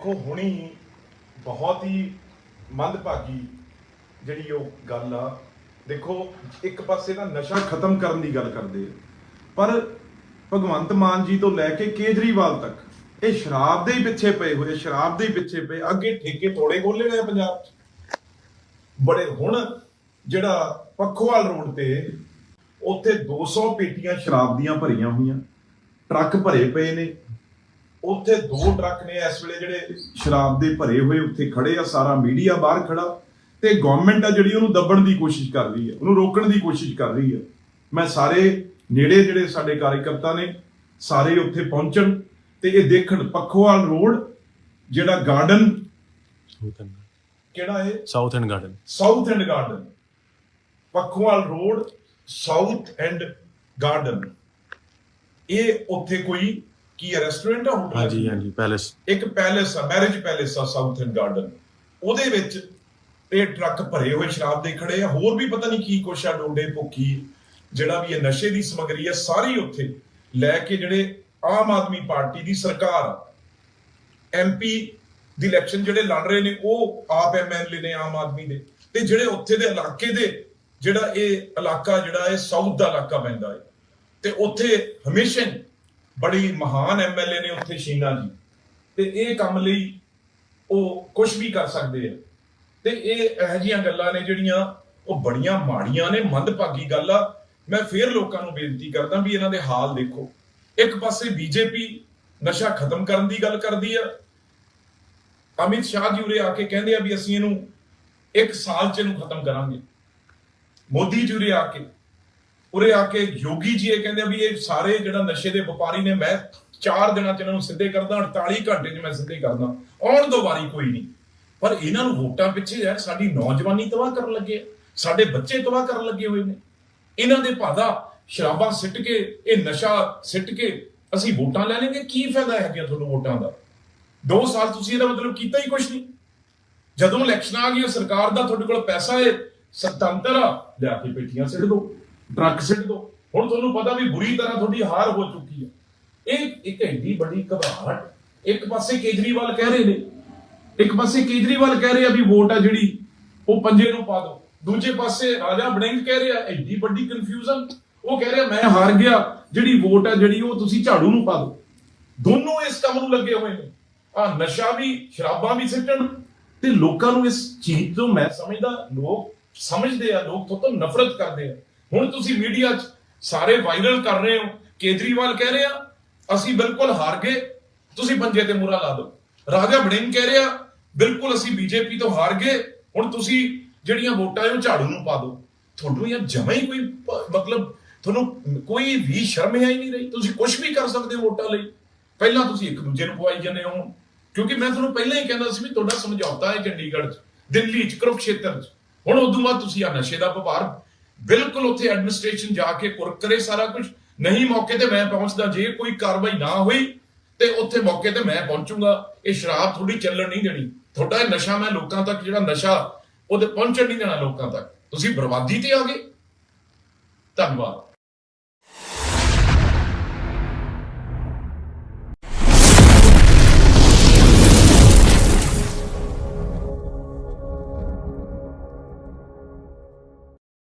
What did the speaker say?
ਦੇਖੋ, ਹੁਣੀ ਬਹੁਤ ਹੀ ਮੰਦਭਾਗੀ ਜਿਹੜੀ ਉਹ ਗੱਲ ਆ। ਦੇਖੋ, ਇੱਕ ਪਾਸੇ ਤਾਂ ਨਸ਼ਾ ਖਤਮ ਕਰਨ ਦੀ ਗੱਲ ਕਰਦੇ ਆ, ਪਰ ਭਗਵੰਤ ਮਾਨ ਜੀ ਤੋਂ ਲੈ ਕੇ ਕੇਜਰੀਵਾਲ ਤੱਕ, ਇਹ ਸ਼ਰਾਬ ਦੇ ਹੀ ਪਿੱਛੇ ਪਏ ਹੋਏ, ਸ਼ਰਾਬ ਦੇ ਹੀ ਪਿੱਛੇ ਪਏ, ਅੱਗੇ ਠੇਕੇ ਥੋੜੇ ਖੋਲੇ ਨੇ ਪੰਜਾਬ 'ਚ। ਬੜੇ ਹੁਣ ਜਿਹੜਾ ਪੱਖੋਵਾਲ ਰੋਡ ਤੇ ਉੱਥੇ 200 ਪੇਟੀਆਂ ਸ਼ਰਾਬ ਦੀਆਂ ਭਰੀਆਂ ਹੋਈਆਂ, ਟਰੱਕ ਭਰੇ ਪਏ ਨੇ ਉੱਥੇ ਦੋ ਟਰੱਕ ਨੇ ਇਸ ਵੇਲੇ ਜਿਹੜੇ ਸ਼ਰਾਬ ਦੇ ਭਰੇ ਹੋਏ ਉੱਥੇ ਖੜੇ ਆ ਸਾਰਾ ਮੀਡੀਆ ਬਾਹਰ ਖੜਾ। ਤੇ ਗਵਰਨਮੈਂਟ ਆ ਜਿਹੜੀ ਉਹਨੂੰ ਦੱਬਣ ਦੀ ਕੋਸ਼ਿਸ਼ ਕਰ ਰਹੀ ਹੈ ਉਹਨੂੰ ਰੋਕਣ ਦੀ ਕੋਸ਼ਿਸ਼ ਕਰ ਰਹੀ ਹੈ ਮੈਂ ਸਾਰੇ ਨੇੜੇ ਜਿਹੜੇ ਸਾਡੇ ਕਾਰਜਕਰਤਾ ਨੇ ਸਾਰੇ ਉੱਥੇ ਪਹੁੰਚਣ ਤੇ ਇਹ ਦੇਖਣ ਪੱਖੋਵਾਲ ਰੋਡ ਜਿਹੜਾ ਗਾਰਡਨ ਕਿਹੜਾ ਹੈ south end garden south end garden Pakhowal road south end garden ਇਹ ਉੱਥੇ ਕੋਈ ਕੀ ਹੈ? ਰੈਸਟੋਰੈਂਟ ਆ ਹੋਟਲ? ਹਾਂਜੀ ਹਾਂਜੀ ਪੈਲੇਸ ਇੱਕ ਪੈਲੇਸ ਆ ਮੈਰਿਜ ਪੈਲੇਸ ਆ ਸਾਊਥ ਐਂਡ ਗਾਰਡਨ ਉਹਦੇ ਵਿੱਚ ਇਹ ਟਰੱਕ ਭਰੇ ਹੋਏ ਸ਼ਰਾਬ ਦੇ ਖੜੇ ਆ। ਹੋਰ ਵੀ ਪਤਾ ਨਹੀਂ ਕੀ ਕੁਛ ਆ ਡੋਡੇ ਭੁੱਕੀ ਜਿਹੜਾ ਵੀ ਇਹ ਨਸ਼ੇ ਦੀ ਸਮਗਰੀ ਆ ਸਾਰੀ ਉੱਥੇ ਲੈ ਕੇ ਜਿਹੜੇ ਆਮ ਆਦਮੀ ਪਾਰਟੀ ਦੀ ਸਰਕਾਰ ਐਮਪੀ ਦੀ ਇਲੈਕਸ਼ਨ ਜਿਹੜੇ ਲੜ ਰਹੇ ਨੇ ਉਹ ਆਪ ਐਮਐਲਏ ਨੇ ਆਮ ਆਦਮੀ ਦੇ। ਤੇ ਜਿਹੜੇ ਉੱਥੇ ਦੇ ਇਲਾਕੇ ਦੇ ਜਿਹੜਾ ਇਹ ਇਲਾਕਾ ਜਿਹੜਾ ਇਹ ਸਾਊਥ ਦਾ ਇਲਾਕਾ ਪੈਂਦਾ ਹੈ। ਤੇ ਉੱਥੇ ਹਮੇਸ਼ਾ ਬੜੀ ਮਹਾਨ ਐਮਐਲਏ ਨੇ ਉੱਥੇ ਸ਼ੀਨਾ ਜੀ। ਤੇ ਇਹ ਕੰਮ ਲਈ ਉਹ ਕੁਝ ਵੀ ਕਰ ਸਕਦੇ ਆ। ਤੇ ਇਹ ਇਹੋ ਜਿਹੀਆਂ ਗੱਲਾਂ ਨੇ ਜਿਹੜੀਆਂ ਉਹ ਬੜੀਆਂ ਮਾੜੀਆਂ ਨੇ, ਮੰਦਭਾਗੀ ਗੱਲ ਆ। ਮੈਂ ਫੇਰ ਲੋਕਾਂ ਨੂੰ ਬੇਨਤੀ ਕਰਦਾ ਵੀ ਇਹਨਾਂ ਦੇ ਹਾਲ ਦੇਖੋ। ਇੱਕ ਪਾਸੇ ਬੀਜੇਪੀ ਨਸ਼ਾ ਖਤਮ ਕਰਨ ਦੀ ਗੱਲ ਕਰਦੀ ਆ। ਅਮਿਤ ਸ਼ਾਹ ਜੀ ਉਰੇ ਆ ਕੇ ਕਹਿੰਦੇ ਆ ਵੀ ਅਸੀਂ ਇਹਨੂੰ ਇੱਕ ਸਾਲ ਚ ਇਹਨੂੰ ਖਤਮ ਕਰਾਂਗੇ। ਮੋਦੀ ਜੀ ਉਰੇ ਆ ਕੇ ਉਰੇ ਆ ਕੇ ਯੋਗੀ ਜੀ ਇਹ ਕਹਿੰਦੇ ਆ ਵੀ ਇਹ ਸਾਰੇ ਜਿਹੜਾ ਨਸ਼ੇ ਦੇ ਵਪਾਰੀ ਨੇ, ਮੈਂ 4 ਦਿਨਾਂ ਚ ਇਹਨਾਂ ਨੂੰ ਸਿੱਧੇ ਕਰਦਾ 48 ਘੰਟੇ ਚ ਮੈਂ ਸਿੱਧੇ ਕਰਦਾ। ਆਉਣ ਦੋ ਵਾਰੀ ਕੋਈ ਨਹੀਂ। ਪਰ ਇਹਨਾਂ ਨੂੰ ਵੋਟਾਂ ਪਿੱਛੇ ਯਾਰ ਸਾਡੀ ਨੌਜਵਾਨੀ ਤਬਾਹ ਕਰਨ ਲੱਗੇ ਆ। ਸਾਡੇ ਬੱਚੇ ਤਬਾਹ ਕਰਨ ਲੱਗੇ ਹੋਏ ਨੇ। ਇਹਨਾਂ ਦੇ ਭਾਦਾ ਸ਼ਰਾਬਾਂ ਸਿੱਟ ਕੇ, ਇਹ ਨਸ਼ਾ ਸਿੱਟ ਕੇ ਅਸੀਂ ਵੋਟਾਂ ਲੈ ਲੈਂਗੇ ਕੀ ਫਾਇਦਾ ਹੈ ਗਿਆ ਤੁਹਾਨੂੰ ਵੋਟਾਂ ਦਾ? 2 ਸਾਲ ਤੁਸੀਂ ਇਹਦਾ ਮਤਲਬ ਕੀਤਾ ਹੀ ਕੁਝ ਨਹੀਂ। ਜਦੋਂ ਇਲੈਕਸ਼ਨ ਆ ਗਈ ਸਰਕਾਰ ਦਾ ਤੁਹਾਡੇ ਕੋਲ ਪੈਸਾ ਹੈ, ਸਤੰਤਰ ਆ। ਲਿਆ ਕੇ ਪੇਟੀਆਂ ਸਿੱਟ ਦੋ। ਟਰੱਕ ਸਿੱਟ ਦੋ। ਹੁਣ ਤੁਹਾਨੂੰ ਪਤਾ ਵੀ ਬੁਰੀ ਤਰ੍ਹਾਂ ਤੁਹਾਡੀ ਹਾਰ ਹੋ ਚੁੱਕੀ ਹੈ। ਇਹ ਇੱਕ ਐਡੀ ਵੱਡੀ ਘਬਰਾਹਟ। ਇੱਕ ਪਾਸੇ ਕੇਜਰੀਵਾਲ ਕਹਿ ਰਹੇ ਨੇ। ਇੱਕ ਪਾਸੇ ਕੇਜਰੀਵਾਲ ਕਹਿ ਰਹੇ ਆ ਵੀ ਵੋਟ ਆ ਜਿਹੜੀ, ਉਹ ਪੰਜੇ ਨੂੰ ਪਾ ਦਿਓ ਦੂਜੇ ਪਾਸੇ ਰਾਜਾ ਬੜਿੰਗ ਕਹਿ ਰਿਹਾ, ਐਡੀ ਵੱਡੀ ਕਨਫਿਊਜ਼ਨ ਉਹ ਕਹਿ ਰਿਹਾ, ਮੈਂ ਹਾਰ ਗਿਆ। ਜਿਹੜੀ ਵੋਟ ਆ ਜਿਹੜੀ, ਉਹ ਤੁਸੀਂ ਝਾੜੂ ਨੂੰ ਪਾ ਦਿਓ ਦੋਨੋਂ ਇਸ ਕੰਮ ਨੂੰ ਲੱਗੇ ਹੋਏ ਨੇ। ਆ ਨਸ਼ਾ ਵੀ, ਸ਼ਰਾਬਾਂ ਵੀ ਸਿੱਟਣ। ਤੇ ਲੋਕਾਂ ਨੂੰ ਇਸ ਚੀਜ਼ ਤੋਂ ਮੈਂ ਸਮਝਦਾ, ਲੋਕ ਸਮਝਦੇ ਆ, ਲੋਕ ਤੋਂ ਨਫ਼ਰਤ ਕਰਦੇ ਆ। ਹੁਣ ਤੁਸੀਂ ਮੀਡੀਆ 'ਚ ਸਾਰੇ ਵਾਇਰਲ ਕਰ ਰਹੇ ਹੋ, ਕੇਜਰੀਵਾਲ ਕਹਿ ਰਿਹਾ, ਅਸੀਂ ਬਿਲਕੁਲ ਹਾਰ ਗਏ, ਤੁਸੀਂ ਬੰਦੇ ਤੇ ਮੂਰਾ ਲਾ ਦਿਓ। ਰਾਜਾ ਬੜਿੰਗ ਕਹਿ ਰਿਹਾ, ਬਿਲਕੁਲ ਅਸੀਂ ਬੀਜੇਪੀ ਤੋਂ ਹਾਰ ਗਏ, ਹੁਣ ਤੁਸੀਂ ਜਿਹੜੀਆਂ ਵੋਟਾਂ ਉਹ ਝਾੜੂ ਨੂੰ ਪਾ ਦਿਓ। ਤੁਹਾਨੂੰ ਯਾਰ ਜਮਾ ਹੀ ਕੋਈ ਮਤਲਬ ਤੁਹਾਨੂੰ ਕੋਈ ਵੀ ਸ਼ਰਮ ਹੈ ਹੀ ਨਹੀਂ ਰਹੀ। ਤੁਸੀਂ ਕੁਝ ਵੀ ਕਰ ਸਕਦੇ ਹੋ ਵੋਟਾਂ ਲਈ। ਪਹਿਲਾਂ ਤੁਸੀਂ ਇੱਕ ਦੂਜੇ ਨੂੰ ਪਵਾਈ ਜਾਂਦੇ ਹੋ। ਕਿਉਂਕਿ ਮੈਂ ਤੁਹਾਨੂੰ ਪਹਿਲਾਂ ਹੀ ਕਹਿੰਦਾ ਸੀ ਵੀ ਤੁਹਾਡਾ ਸਮਝੌਤਾ ਹੈ ਚੰਡੀਗੜ੍ਹ 'ਚ, ਦਿੱਲੀ 'ਚ, ਕੁਰੂਕਸ਼ੇਤਰ 'ਚ। ਹੁਣ ਉਦੋਂ ਬਾਅਦ ਤੁਸੀਂ ਆ ਨਸ਼ੇ ਦਾ ਵਪਾਰ ਬਿਲਕੁਲ ਉੱਥੇ ਐਡਮਿਨਿਸਟ੍ਰੇਸ਼ਨ ਜਾ ਕੇ ਕੁਰਕ ਕਰੇ ਸਾਰਾ ਕੁਝ। ਨਹੀਂ, ਮੌਕੇ ਤੇ ਮੈਂ ਪਹੁੰਚਦਾ। ਜੇ ਕੋਈ ਕਾਰਵਾਈ ਨਾ ਹੋਈ, ਤੇ ਉੱਥੇ ਮੌਕੇ ਤੇ ਮੈਂ ਪਹੁੰਚੂਗਾ। ਇਹ ਸ਼ਰਾਬ ਥੋੜੀ ਚੱਲਣ ਨਹੀਂ ਦੇਣੀ। ਤੁਹਾਡਾ ਇਹ ਨਸ਼ਾ ਮੈਂ ਲੋਕਾਂ ਤੱਕ, ਜਿਹੜਾ ਨਸ਼ਾ, ਉਹਦੇ ਪਹੁੰਚਣ ਨਹੀਂ ਦੇਣਾ ਲੋਕਾਂ ਤੱਕ। ਤੁਸੀਂ ਬਰਬਾਦੀ ਤੇ ਆ ਗਏ। ਧੰਨਵਾਦ।